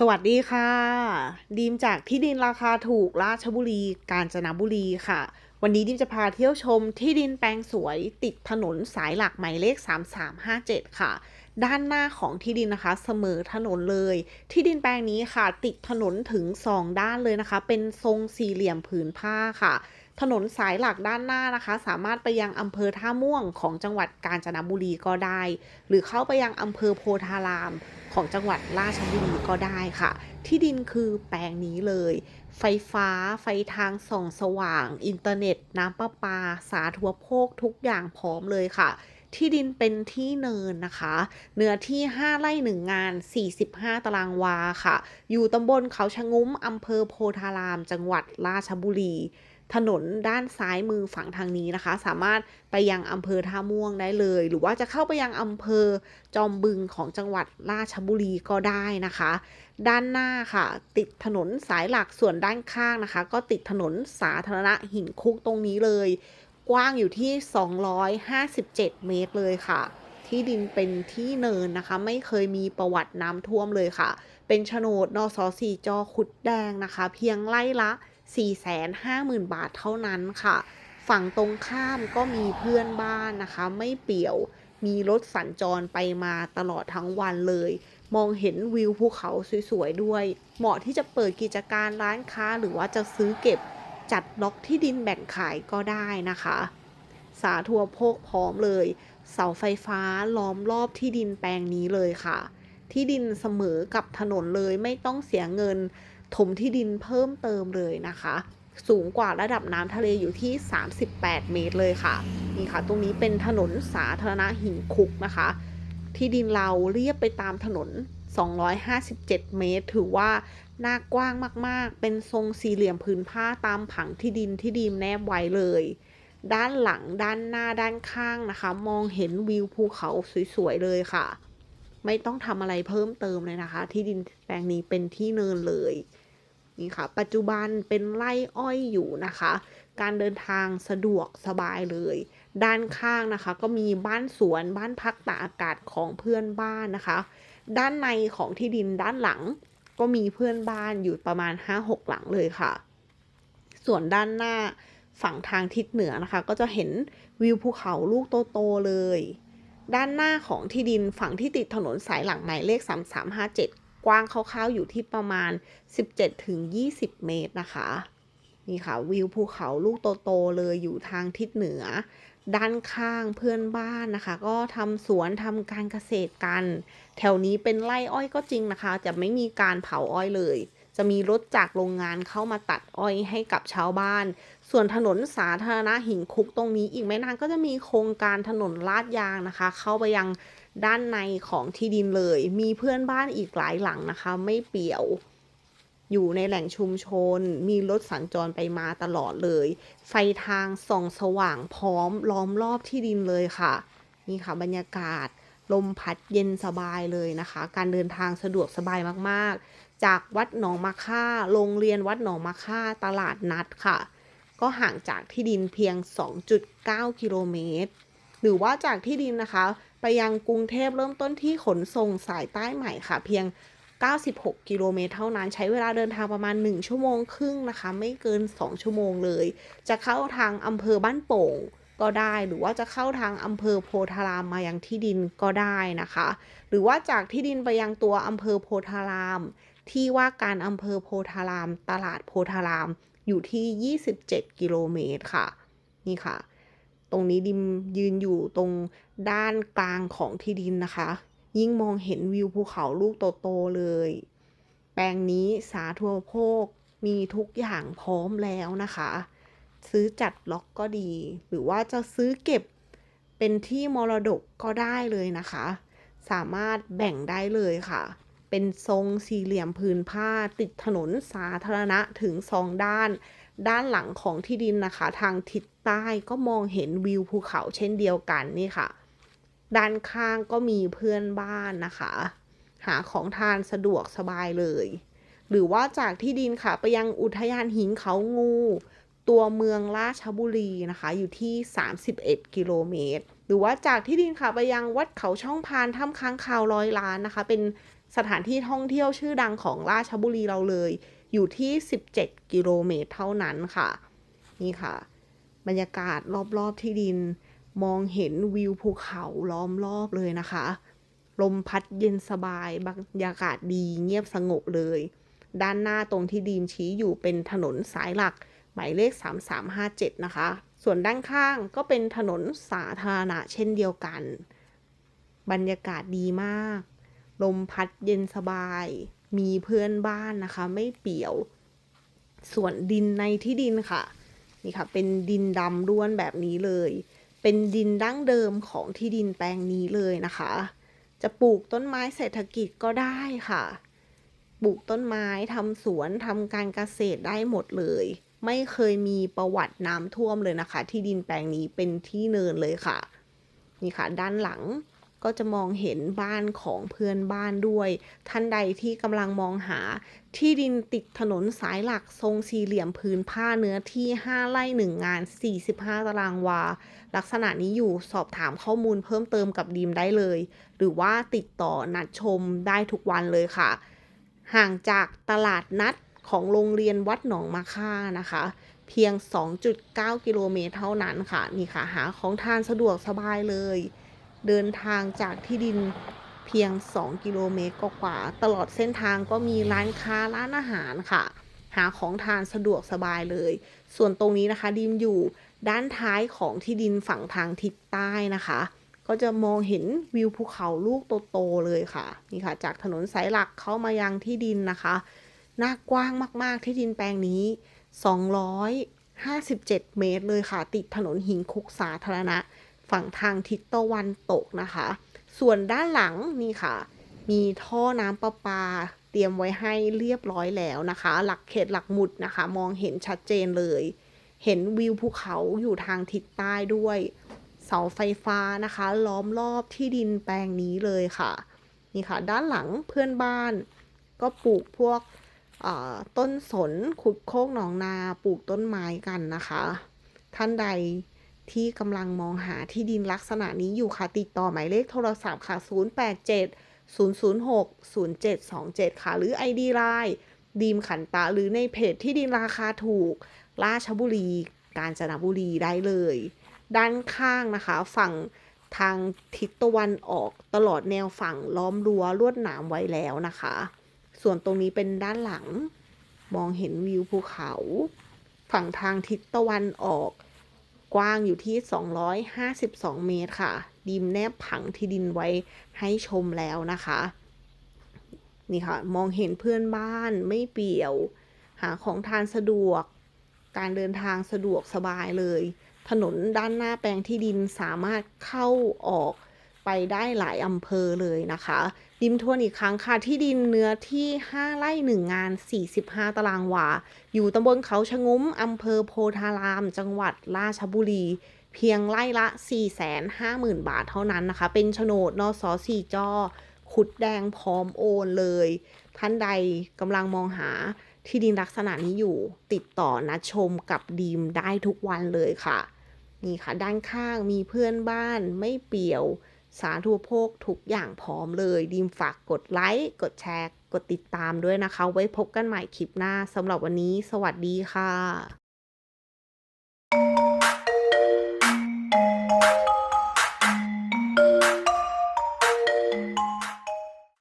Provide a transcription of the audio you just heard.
สวัสดีค่ะ ดีมจากที่ดินราคาถูกราชบุรี กาญจนบุรีค่ะ วันนี้ดิมจะพาเที่ยวชมที่ดินแปลงสวยติดถนนสายหลักหมายเลข 3357 ค่ะ ด้านหน้าของที่ดินนะคะ เสมอถนนเลย ที่ดินแปลงนี้ค่ะ ติดถนนถึง 2 ด้านเลยนะคะ เป็นทรงสี่เหลี่ยมผืนผ้าค่ะ ถนนสายหลักด้านหน้านะคะ สามารถไปยังอำเภอท่าม่วงของจังหวัดกาญจนบุรีก็ได้ หรือเข้าไปยังอำเภอโพธาราม ของจังหวัดราชบุรีก็ได้ค่ะ ที่ดินคือแปลงนี้เลย ไฟฟ้า ไฟทางส่องสว่าง อินเทอร์เน็ต น้ำประปา สาธารณโภคทุกอย่างพร้อมเลยค่ะที่ดินเป็นที่เนินนะคะ เนื้อที่ 5 ไร่หนึ่งงาน 45 ตารางวาค่ะ อยู่ตำบลเขาชะงุ้มอำเภอโพธาราม จังหวัดราชบุรี ถนนด้านซ้ายมือฝั่งทางนี้นะคะ สามารถไปยังอำเภอท่าม่วงได้เลย หรือว่าจะเข้าไปยังอำเภอจอมบึงของจังหวัดราชบุรีก็ได้นะคะ ด้านหน้าค่ะ ติดถนนสายหลักส่วนด้านข้างนะคะ ก็ติดถนนสาธารณะหินคุกตรงนี้เลย กว้างอยู่ที่ 257 เมตรเลยค่ะ ที่ดินเป็นที่เนินนะคะ ไม่เคยมีประวัติน้ำท่วมเลยค่ะ เป็นโฉนดนสสีจอขุดแดงนะคะ เพียงไร่ละ 450,000 บาทเท่านั้นค่ะ ฝั่งตรงข้ามก็มีเพื่อนบ้านนะคะ ไม่เปี่ยวมีรถสัญจรไปมาตลอดทั้งวันเลย มองเห็นวิวภูเขาสวยๆด้วย เหมาะที่จะเปิดกิจการร้านค้าหรือว่าจะซื้อเก็บจัดล็อกที่ดินแบ่งขายก็ได้นะคะ สาธัวโภคพร้อมเลย เสาไฟฟ้าล้อมรอบที่ดินแปลงนี้เลยค่ะ ที่ดินเสมอกับถนนเลยไม่ต้องเสียเงิน ถมที่ดินเพิ่มเติมเลยนะคะ สูงกว่าระดับน้ำทะเลอยู่ที่ 38 เมตรเลยค่ะ นี่ค่ะ ตรงนี้เป็นถนนสาธารณะหินคุกนะคะ ที่ดินเราเรียบไปตามถนน 257 เมตร ถือว่าหน้ากว้างมากๆ เป็นทรงสี่เหลี่ยมผืนผ้าตามผังที่ดินที่ดีมแนบไว้เลย ด้านหลังด้านหน้าด้านข้างนะคะ มองเห็นวิวภูเขาสวยๆเลยค่ะ ไม่ต้องทำอะไรเพิ่มเติมเลยนะคะ ที่ดินแปลงนี้เป็นที่เนินเลย นี่ค่ะ ปัจจุบันเป็นไร่อ้อยอยู่นะคะ การเดินทางสะดวกสบายเลย ด้านข้างนะคะ ก็มีบ้านสวนบ้านพักตากอากาศของเพื่อนบ้านนะคะ ด้านในของที่ดินด้านหลัง ก็มีเพื่อนบ้านอยู่ประมาณ 5-6 หลังเลยค่ะ ส่วนด้านหน้าฝั่งทางทิศเหนือนะคะ ก็จะเห็นวิวภูเขาลูกโตๆเลย ด้านหน้าของที่ดินฝั่งที่ติดถนนสายหลังหมายเลข 3357 กว้างคร่าวๆอยู่ที่ประมาณ 17-20 เมตรนะคะ นี่ค่ะวิวภูเขาลูกโตๆเลยอยู่ทางทิศเหนือ ด้านข้างเพื่อนบ้านนะคะ ก็ทำสวนทำการเกษตรกัน แถวนี้เป็นไร่อ้อยก็จริงนะคะ จะไม่มีการเผาอ้อยเลย จะมีรถจากโรงงานเข้ามาตัดอ้อยให้กับชาวบ้าน ส่วนถนนสาธารณะหินคุกตรงนี้อีกไม่นานก็จะมีโครงการถนนลาดยางนะคะ เข้าไปยัง ด้านในของที่ดินเลย มีเพื่อนบ้านอีกหลายหลังนะคะ ไม่เปี่ยว อยู่ในแหล่งชุมชน มีรถสัญจรไปมาตลอดเลย ไฟทางส่องสว่างพร้อมล้อมรอบที่ดินเลยค่ะ นี่ค่ะบรรยากาศลมพัดเย็นสบายเลยนะคะ การเดินทางสะดวกสบายมากๆ จากวัดหนองมะค่า โรงเรียนวัดหนองมะค่า ตลาดนัดค่ะ ก็ห่างจากที่ดินเพียง 2.9 กิโลเมตร หรือว่าจากที่ดินนะคะ ไปยังกรุงเทพเริ่มต้นที่ขนส่งสายใต้ใหม่ค่ะ เพียง 96 กิโลเมตรเท่านั้นใช้เวลาเดินทางประมาณ 1 ชั่วโมงครึ่งนะคะ ไม่เกิน 2 ชั่วโมงเลย จะเข้าทางอำเภอบ้านโป่งก็ได้หรือว่าจะเข้าทางอำเภอโพธารามมายังที่ดินก็ได้นะคะ หรือว่าจากที่ดินไปยังตัวอำเภอโพธาราม ที่ว่าการอำเภอโพธาราม ตลาดโพธารามอยู่ที่ 27 กิโลเมตรค่ะ นี่ค่ะ ตรงนี้ดิมยืนอยู่ตรงด้านกลางของที่ดินนะคะ ยิ่งมองเห็นวิวภูเขาลูกโตๆเลย แปลงนี้สาธัวโภคมีทุกอย่างพร้อมแล้วนะคะ ซื้อจัดล็อกก็ดี หรือว่าจะซื้อเก็บเป็นที่มรดกก็ได้เลยนะคะ สามารถแบ่งได้เลยค่ะ เป็นทรงสี่เหลี่ยมผืนผ้าติดถนนสาธารณะถึงสองด้าน ด้านหลังของที่ดินนะคะ ทางทิศใต้ก็มองเห็นวิวภูเขาเช่นเดียวกันนี่ค่ะ ด้านข้างก็มีเพื่อนบ้านนะคะ หาของทานสะดวกสบายเลย หรือว่าจากที่ดินค่ะ ไปยังอุทยานหินเขางู ตัวเมืองราชบุรีนะคะ อยู่ที่ 31 กิโลเมตร หรือว่าจากที่ดินค่ะไปยังวัดเขาช่องพานถ้ำค้างคาวร้อยล้านนะคะ เป็นสถานที่ท่องเที่ยวชื่อดังของราชบุรีเราเลย อยู่ที่ 17 กิโลเมตรเท่านั้นค่ะ นี่ค่ะ บรรยากาศรอบๆที่ดินมองเห็นวิวภูเขาล้อมรอบเลยนะคะ ลมพัดเย็นสบายบรรยากาศดีเงียบสงบเลย ด้านหน้าตรงที่ดีมชี้อยู่เป็นถนนสายหลัก หมายเลข 3357 นะคะ ส่วนด้านข้างก็เป็นถนนสาธารณะเช่นเดียวกัน บรรยากาศดีมาก ลมพัดเย็นสบาย มีเพื่อนบ้านนะคะ ไม่เปี่ยว ส่วนดินในที่ดินค่ะ นี่ค่ะ เป็นดินดำร่วนแบบนี้เลย เป็นดินดั้งเดิมของที่ดินแปลงนี้เลยนะคะ จะปลูกต้นไม้เศรษฐกิจก็ได้ค่ะ ปลูกต้นไม้ทำสวนทำการเกษตรได้หมดเลย ไม่เคยมีประวัติน้ำท่วมเลยนะคะ ที่ดินแปลงนี้เป็นที่เนินเลยค่ะ นี่ค่ะ ด้านหลัง ก็จะมองเห็นบ้านของเพื่อนบ้านด้วย ท่านใดที่กำลังมองหา ที่ดินติดถนนสายหลักทรงสี่เหลี่ยมพื้นผ้าเนื้อที่ 5ไร่1งาน 45 ตารางวา ลักษณะนี้อยู่สอบถามข้อมูลเพิ่มเติมกับดีมได้เลย หรือว่าติดต่อนัดชมได้ทุกวันเลยค่ะ ห่างจากตลาดนัดของโรงเรียนวัดหนองมะค่านะคะ เพียง 2.9 กิโลเมตรเท่านั้นค่ะ นี่ค่ะ หาของทานสะดวกสบายเลย เดินทางจากที่ดินเพียง 2 กิโลเมตรกว่าตลอดเส้นทางก็มีร้านค้าร้านอาหารค่ะ หาของทานสะดวกสบายเลย ส่วนตรงนี้นะคะดิมอยู่ด้านท้ายของที่ดินฝั่งทางทิศใต้นะคะ ก็จะมองเห็นวิวภูเขาลูกโตๆเลยค่ะนี่ค่ะ จากถนนสายหลักเข้ามายังที่ดินนะคะหน้ากว้างมากๆที่ดินแปลงนี้ 257 เมตรเลยค่ะ ติดถนนหินคุกสาธารณะ ฝั่งทางทิศตะวันตกนะคะ ส่วนด้านหลังนี่ค่ะ มีท่อน้ำประปา เตรียมไว้ให้เรียบร้อยแล้วนะคะ หลักเขตหลักหมุดนะคะ มองเห็นชัดเจนเลย เห็นวิวภูเขาอยู่ทางทิศใต้ด้วย เสาไฟฟ้านะคะ ล้อมรอบที่ดินแปลงนี้เลยค่ะ นี่ค่ะ ด้านหลังเพื่อนบ้าน ก็ปลูกพวกต้นสนขุดโคกหนองนาปลูกต้นไม้กันนะคะ ท่านใด ที่กำลังมองหาที่ดินลักษณะนี้อยู่ค่ะ ติดต่อหมายเลขโทรศัพท์ค่ะ 087 006 0727 ค่ะ หรือ ID Line ดีมขันตะหรือในเพจที่ดินราคาถูก ราชบุรี กาญจนบุรีได้เลย ด้านข้างนะคะ ฝั่งทางทิศตะวันออกตลอดแนวฝั่งล้อมรั้วลวดหนามไว้แล้วนะคะ ส่วนตรงนี้เป็นด้านหลัง มองเห็นวิวภูเขา ฝั่งทางทิศตะวันออก กว้างอยู่ที่ 252 เมตรค่ะ ดิมแนบผังที่ดินไว้ให้ชมแล้วนะคะ นี่ค่ะ มองเห็นเพื่อนบ้านไม่เปี่ยว หาของทานสะดวก การเดินทางสะดวกสบายเลย ถนนด้านหน้าแปลงที่ดินสามารถเข้าออก ไปได้หลายอำเภอเลยนะคะดิมทวนอีกครั้งค่ะที่ดินเนื้อที่ 5ไร่1งาน 45 ตารางวา อยู่ตำบลเขาชะงุ้มอำเภอโพธาราม จังหวัดราชบุรี เพียงไร่ละ 450,000 บาทเท่านั้นนะคะ เป็นโฉนดนสสี่จอขุดแดงพร้อมโอนเลย ท่านใดกำลังมองหาที่ดินลักษณะนี้อยู่ติดต่อนัดชมกับดีมได้ทุกวันเลยค่ะ นี่ค่ะด้านข้างมีเพื่อนบ้านไม่เปี่ยว สาธุโภคทุกอย่างพร้อมเลยดีมฝากกดไลค์กดแชร์ กดติดตามด้วยนะคะ ไว้พบกันใหม่คลิปหน้าสำหรับวันนี้ สวัสดีค่ะ